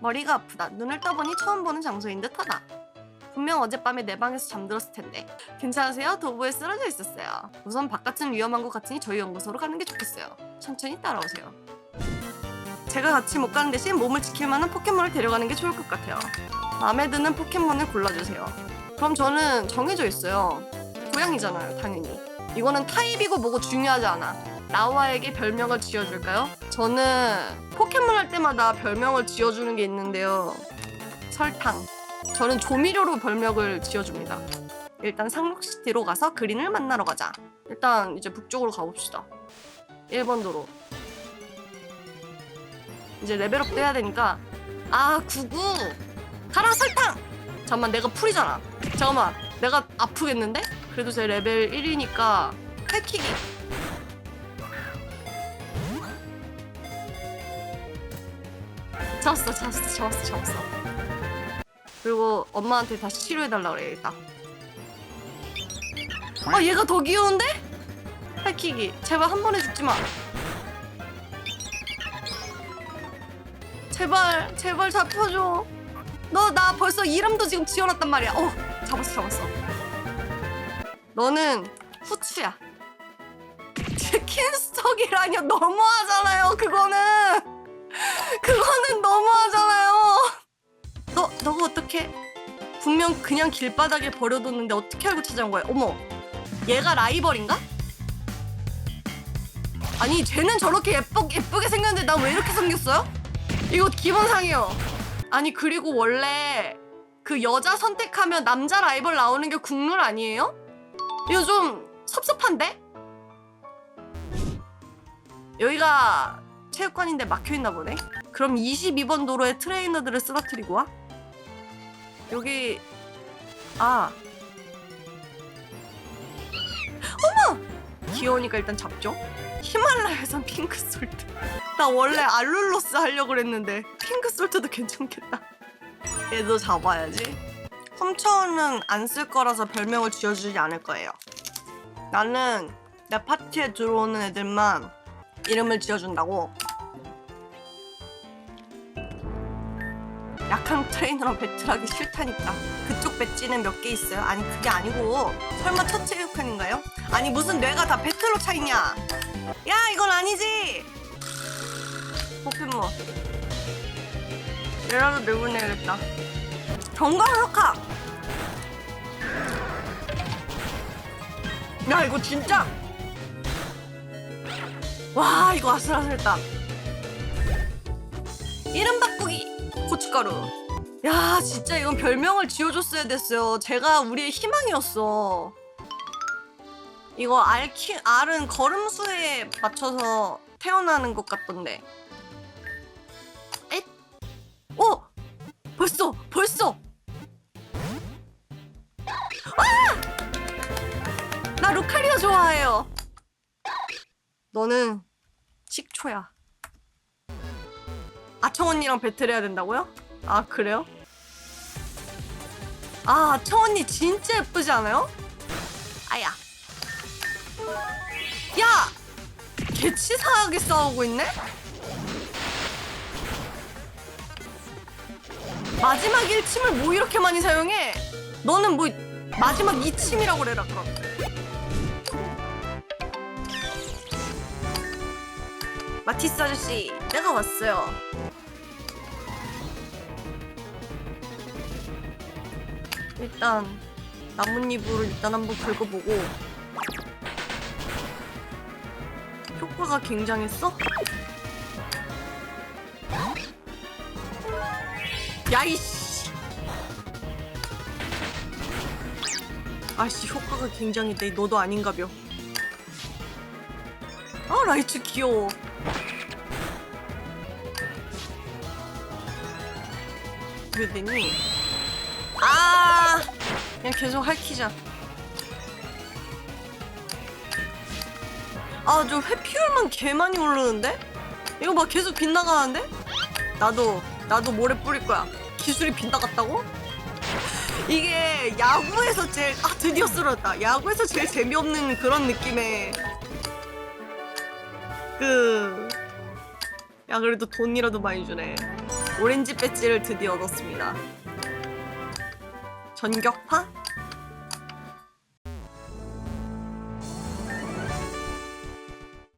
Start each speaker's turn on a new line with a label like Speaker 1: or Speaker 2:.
Speaker 1: 머리가 아프다. 눈을 떠보니 처음 보는 장소인 듯하다. 분명 어젯밤에 내 방에서 잠들었을 텐데. 괜찮으세요? 도보에 쓰러져 있었어요. 우선 바깥은 위험한 것 같으니 저희 연구소로 가는 게 좋겠어요. 천천히 따라오세요. 제가 같이 못 가는 대신 몸을 지킬 만한 포켓몬을 데려가는 게 좋을 것 같아요. 마음에 드는 포켓몬을 골라주세요. 그럼 저는 정해져 있어요. 고양이잖아요, 당연히. 이거는 타입이고 뭐고 중요하지 않아. 라우아에게 별명을 지어줄까요? 저는 포 때마다 별명을 지어주는 게 있는데요. 설탕. 저는 조미료로 별명을 지어줍니다. 일단 상록시티로 가서 그린을 만나러 가자. 일단 이제 북쪽으로 가봅시다. 1번 도로. 이제 레벨업도 해야 되니까 아 구구 가라 설탕 잠깐만 내가 풀이잖아 잠깐만 내가 아프겠는데? 그래도 제 레벨 1이니까 해키기 잡았어 잡았어 잡았어 잡았어. 그리고 엄마한테 다시 치료해달라 그래야겠다 아 얘가 더 귀여운데? 해키기. 제발 한 번에 죽지마. 제발 제발 잡혀줘. 너 나 벌써 이름도 지금 지어놨단 말이야. 어 잡았어 잡았어. 너는 후추야. 치킨스톡이라뇨 너무하잖아요 그거는 어떻게 분명 그냥 길바닥에 버려뒀는데 어떻게 알고 찾아온 거야 어머 얘가 라이벌인가? 아니 쟤는 저렇게 예쁘, 예쁘게 생겼는데 난 왜 이렇게 생겼어요? 이거 기본상이요. 아니 그리고 원래 그 여자 선택하면 남자 라이벌 나오는 게 국룰 아니에요? 이거 좀 섭섭한데? 여기가 체육관인데 막혀있나 보네? 그럼 22번 도로에 트레이너들을 쓰러뜨리고 와? 여기 아 어머! 귀여우니까 일단 잡죠 히말라야산 핑크 솔트 나 원래 알룰로스 하려고 그랬는데 핑크 솔트도 괜찮겠다. 얘도 잡아야지. 훔쳐오는 안 쓸 거라서 별명을 지어주지 않을 거예요. 나는 내 파티에 들어오는 애들만 이름을 지어준다고. 약한 트레이너랑 배틀하기 싫다니까. 그쪽 배지는 몇 개 있어요? 아니 그게 아니고 설마 첫 체육관인가요? 아니 무슨 뇌가 다 배틀로 차 있냐? 야 이건 아니지. 포켓몬 얘라도 내보내야겠다 정강석학 야 이거 진짜 와 이거 아슬아슬했다 이름 바꾸기 고춧가루 야 진짜 이건 별명을 지어줬어야 됐어요 제가 우리의 희망이었어 이거 알 키, 알은 걸음수에 맞춰서 태어나는 것 같던데 엣? 어! 벌써! 벌써! 아! 나 루카리아 좋아해요 너는 식초야 아청 언니랑 배틀해야 된다고요? 아 그래요? 아 아청 언니 진짜 예쁘지 않아요? 아야 야! 개치사하게 싸우고 있네? 마지막 1침을 뭐 이렇게 많이 사용해? 너는 뭐 마지막 2침이라고 그래라 그럼 마티스 아저씨 내가 왔어요 일단 나뭇잎으로 일단 한번 긁어보고 효과가 굉장했어? 야이씨 아씨 효과가 굉장히 내 너도 아닌가벼 아 라이츠 귀여워 왜 되니? 아 그냥 계속 할퀴자 아 저 회피율만 개 많이 오르는데? 이거 막 계속 빗나가는데? 나도 나도 모래 뿌릴 거야 기술이 빗나갔다고? 이게 야구에서 제일 아 드디어 쓰러졌다 야구에서 제일 재미없는 그런 느낌의 그 야 그래도 돈이라도 많이 주네 오렌지 배지를 드디어 얻었습니다. 전격파?